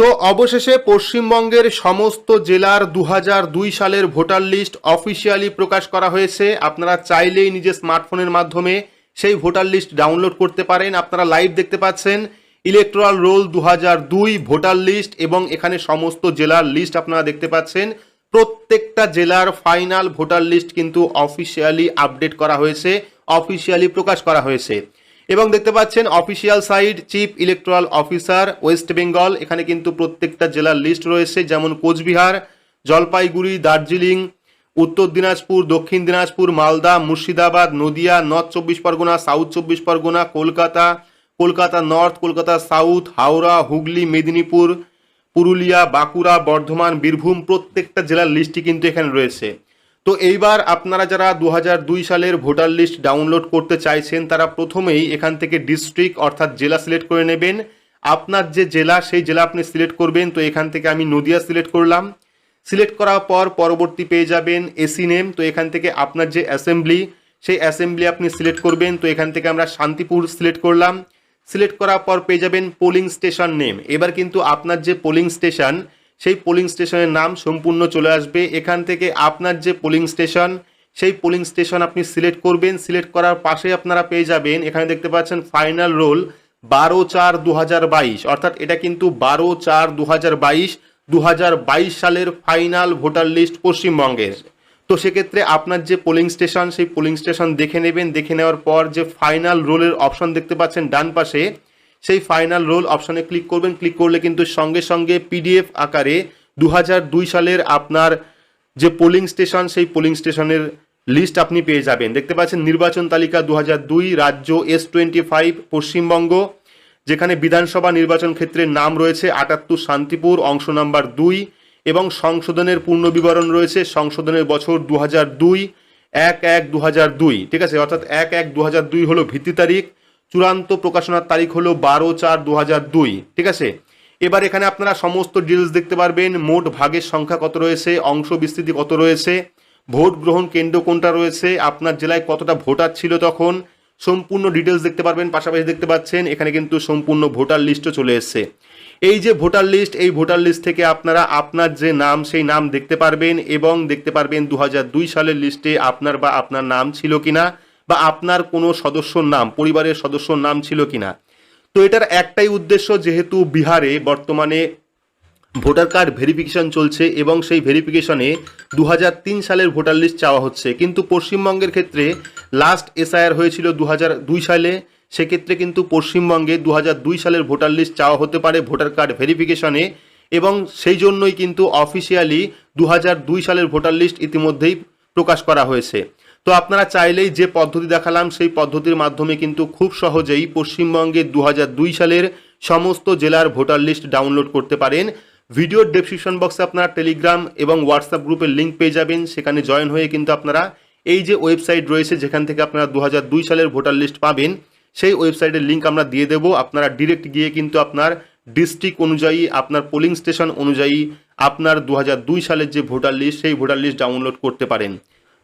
তো অবশেষে পশ্চিমবঙ্গের সমস্ত জেলার দু সালের ভোটার লিস্ট অফিসিয়ালি প্রকাশ করা হয়েছে। আপনারা চাইলেই নিজের স্মার্টফোনের মাধ্যমে সেই ভোটার লিস্ট ডাউনলোড করতে পারেন। আপনারা লাইভ দেখতে পাচ্ছেন ইলেকট্রাল রোল দু ভোটার লিস্ট এবং এখানে সমস্ত জেলার লিস্ট আপনারা দেখতে পাচ্ছেন। প্রত্যেকটা জেলার ফাইনাল ভোটার লিস্ট কিন্তু অফিসিয়ালি আপডেট করা হয়েছে, অফিসিয়ালি প্রকাশ করা হয়েছে। এবং দেখতে পাচ্ছেন official site chief electoral officer West Bengal এখানে কিন্তু প্রত্যেকটা জেলার লিস্ট রয়েছে, যেমন কোচবিহার, জলপাইগুড়ি, দার্জিলিং, উত্তর দিনাজপুর, দক্ষিণ দিনাজপুর, মালদা, মুর্শিদাবাদ, নদিয়া নর্থ চব্বিশ পরগনা সাউথ চব্বিশ পরগনা, কলকাতা কলকাতা নর্থ কলকাতা সাউথ হাওড়া, হুগলি, মেদিনীপুর, পুরুলিয়া, বাঁকুড়া, বর্ধমান, বীরভূম, প্রত্যেকটা জেলার লিস্টই কিন্তু এখানে রয়েছে। তো এইবার আপনারা যারা দু সালের ভোটার লিস্ট ডাউনলোড করতে চাইছেন, তারা প্রথমেই এখান থেকে ডিস্ট্রিক্ট অর্থাৎ জেলা সিলেক্ট করে নেবেন। আপনার যে জেলা, সেই জেলা আপনি সিলেক্ট করবেন। তো এখান থেকে আমি নদিয়া সিলেক্ট করলাম। সিলেক্ট করার পর পরবর্তী পেয়ে যাবেন এসি নেম। তো এখান থেকে আপনার যে অ্যাসেম্বলি, সেই অ্যাসেম্বলি আপনি সিলেক্ট করবেন। তো এখান থেকে আমরা শান্তিপুর সিলেক্ট করলাম। সিলেক্ট করার পর পেয়ে যাবেন পোলিং স্টেশন নেম। এবার কিন্তু আপনার যে পোলিং স্টেশন সেই পোলিং স্টেশনের নাম সম্পূর্ণ চলে আসবে। এখান থেকে আপনার যে পোলিং স্টেশন সেই পোলিং স্টেশন আপনি সিলেক্ট করবেন। সিলেক্ট করার পাশে আপনারা পেয়ে যাবেন, এখানে দেখতে পাচ্ছেন ফাইনাল রোল বারো চার দু অর্থাৎ এটা কিন্তু বারো চার দু হাজার সালের ফাইনাল ভোটার লিস্ট পশ্চিমবঙ্গের। তো সেক্ষেত্রে আপনার যে পোলিং স্টেশন সেই পোলিং স্টেশন দেখে নেবেন। দেখে নেওয়ার পর যে ফাইনাল রোলের অপশন দেখতে পাচ্ছেন ডান পাশে সেই ফাইনাল রোল অপশনে ক্লিক করবেন। ক্লিক করলে কিন্তু সঙ্গে সঙ্গে পিডিএফ আকারে দু সালের আপনার যে পোলিং স্টেশন সেই পোলিং স্টেশনের লিস্ট আপনি পেয়ে যাবেন। দেখতে পাচ্ছেন নির্বাচন তালিকা দু রাজ্য এস টোয়েন্টি ফাইভ পশ্চিমবঙ্গ, যেখানে বিধানসভা নির্বাচন ক্ষেত্রের নাম রয়েছে আটাত্তর শান্তিপুর, অংশ নাম্বার দুই, এবং সংশোধনের পূর্ণ বিবরণ রয়েছে সংশোধনের বছর দু দুই, এক এক দু দুই। ঠিক আছে? অর্থাৎ এক এক দু দুই হলো ভিত্তি তারিখ। চূড়ান্ত প্রকাশনার তারিখ হলো বারো চার দু দুই, ঠিক আছে? এবার এখানে আপনারা সমস্ত ডিটেলস দেখতে পারবেন, মোট ভাগের সংখ্যা কত রয়েছে, অংশ বিস্তৃতি কত রয়েছে, ভোট গ্রহণ কেন্দ্র কোনটা রয়েছে, আপনার জেলায় কতটা ভোটার ছিল তখন, সম্পূর্ণ ডিটেলস দেখতে পারবেন, পাশাপাশি দেখতে পাচ্ছেন, এখানে কিন্তু সম্পূর্ণ ভোটার লিস্টও চলে এসছে। এই যে ভোটার লিস্ট, এই ভোটার লিস্ট থেকে আপনারা আপনার যে নাম, সেই নাম দেখতে পারবেন এবং দেখতে পারবেন দু সালের লিস্টে আপনার বা আপনার নাম ছিল কিনা। বা আপনার কোনো সদস্যর নাম, পরিবারের সদস্যর নাম ছিল কিনা? তো এটার একটাই উদ্দেশ্য, যেহেতু বিহারে বর্তমানে ভোটার কার্ড ভেরিফিকেশন চলছে এবং সেই ভেরিফিকেশনে দু হাজার তিন সালের ভোটার লিস্ট চাওয়া হচ্ছে। কিন্তু পশ্চিমবঙ্গের ক্ষেত্রে লাস্ট এসআইআর হয়েছিল দু সালে। সেক্ষেত্রে কিন্তু পশ্চিমবঙ্গে দু দুই সালের ভোটার লিস্ট চাওয়া হতে পারে ভোটার কার্ড ভেরিফিকেশনে এবং সেই জন্যই কিন্তু অফিসিয়ালি দু সালের ভোটার লিস্ট ইতিমধ্যেই প্রকাশ করা হয়েছে। তো আপনারা চাইলেই যে পদ্ধতি দেখালাম, সেই পদ্ধতির মাধ্যমে কিন্তু খুব সহজেই পশ্চিমবঙ্গে দু সালের সমস্ত জেলার ভোটার লিস্ট ডাউনলোড করতে পারেন। ভিডিওর ডেসক্রিপশন বক্সে আপনারা টেলিগ্রাম এবং হোয়াটসঅ্যাপ গ্রুপের লিঙ্ক পেয়ে যাবেন। সেখানে জয়েন হয়ে কিন্তু আপনারা এই যে ওয়েবসাইট রয়েছে, যেখান থেকে আপনারা দু সালের ভোটার লিস্ট পাবেন, সেই ওয়েবসাইটের লিঙ্ক আমরা দিয়ে দেবো। আপনারা ডিরেক্ট গিয়ে কিন্তু আপনার ডিস্ট্রিক্ট অনুযায়ী, আপনার পোলিং স্টেশন অনুযায়ী আপনার দু সালের যে ভোটার লিস্ট, সেই ভোটার লিস্ট ডাউনলোড করতে পারেন।